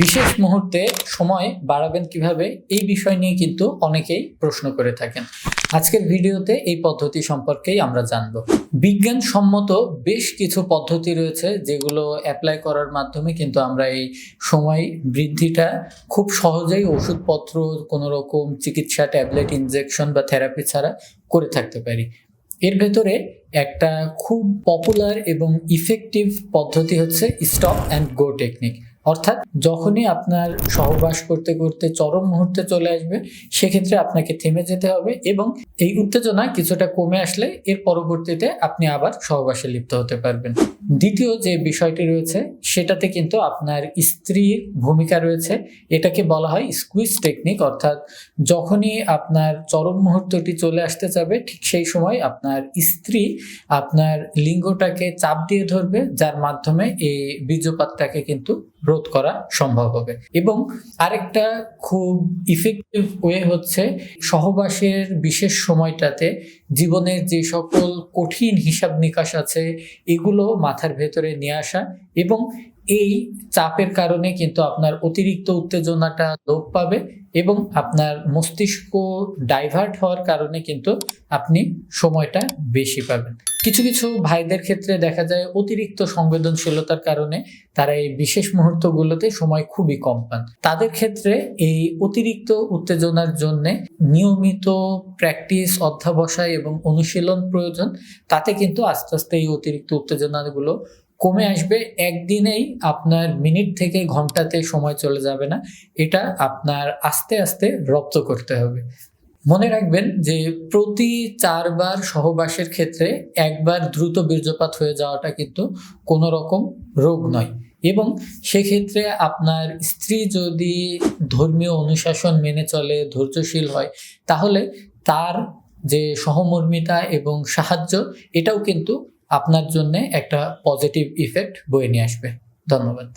বিশেষ মুহূর্তে সময় বাড়াবেন কীভাবে, এই বিষয় নিয়ে কিন্তু অনেকেই প্রশ্ন করে থাকেন। আজকের ভিডিওতে এই পদ্ধতি সম্পর্কেই আমরা জানব। বিজ্ঞানসম্মত বেশ কিছু পদ্ধতি রয়েছে যেগুলো অ্যাপ্লাই করার মাধ্যমে কিন্তু আমরা এই সময় বৃদ্ধিটা খুব সহজেই ওষুধপত্র, কোনো রকম চিকিৎসা ট্যাবলেট ইনজেকশন বা থেরাপি ছাড়া করে থাকতে পারি। এর ভেতরে একটা খুব পপুলার এবং ইফেক্টিভ পদ্ধতি হচ্ছে স্টপ অ্যান্ড গো টেকনিক অর্থাৎ যখনই আপনার সহবাস করতে করতে চরম মুহূর্তে চলে আসবে, সেক্ষেত্রে আপনাকে থেমে যেতে হবে এবং এই উত্তেজনা কিছুটা কমে আসলে এর পরবর্তীতে আপনি আবার সহবাসে লিপ্ত হতে পারবেন। দ্বিতীয় যে বিষয়টি রয়েছে, সেটাতে কিন্তু আপনার স্ত্রীর ভূমিকা রয়েছে। এটাকে বলা হয় স্কুইজ টেকনিক অর্থাৎ যখনই আপনার চরম মুহূর্তটি চলে আসতে যাবে, ঠিক সেই সময় আপনার স্ত্রী আপনার লিঙ্গটাকে চাপ দিয়ে ধরবে, যার মাধ্যমে এই বীর্যপাতটাকে কিন্তু রোধ করা সম্ভব হবে। এবং আরেকটা খুব ইফেক্টিভ ওয়ে হচ্ছে সহবাসের বিশেষ সময়টাতে জীবনের যে সকল কঠিন হিসাব নিকাশ আছে, এগুলো মাথার ভেতরে নিয়ে আসা এবং এই চাপের কারণে কিন্তু আপনার অতিরিক্ত উত্তেজনাটা লোপ পাবে এবং আপনার মস্তিষ্ক ডাইভার্ট হওয়ার কারণে কিন্তু আপনি সময়টা বেশি পাবেন। কিছু কিছু ভাইদের ক্ষেত্রে দেখা যায় অতিরিক্ত সংবেদনশীলতার কারণে তারা এই বিশেষ মুহূর্তগুলোতে সময় খুবই কম পান। তাদের ক্ষেত্রে এই অতিরিক্ত উত্তেজনার জন্য নিয়মিত প্র্যাকটিস অধ্যাবসায় এবং অনুশীলন প্রয়োজন, তাতে কিন্তু আস্তে আস্তে এই অতিরিক্ত উত্তেজনাগুলো কমে আসবে একদিনেই আপনার মিনিট থেকে ঘন্টাতে সময় চলে যাবে না। এটা আপনার আস্তে আস্তে রপ্ত করতে হবে। মনে রাখবেন যে প্রতি চারবার সহবাসের ক্ষেত্রে একবার দ্রুত বীর্যপাত হয়ে যাওয়াটা কিন্তু কোনো রকম রোগ নয়। এবং সেক্ষেত্রে আপনার স্ত্রী যদি ধর্মীয় অনুশাসন মেনে চলে ধৈর্যশীল হয় তাহলে তার যে সহমর্মিতা এবং সাহায্য এটাও কিন্তু আপনার জন্য একটা পজিটিভ ইফেক্ট বয়ে নিয়ে আসবে। ধন্যবাদ।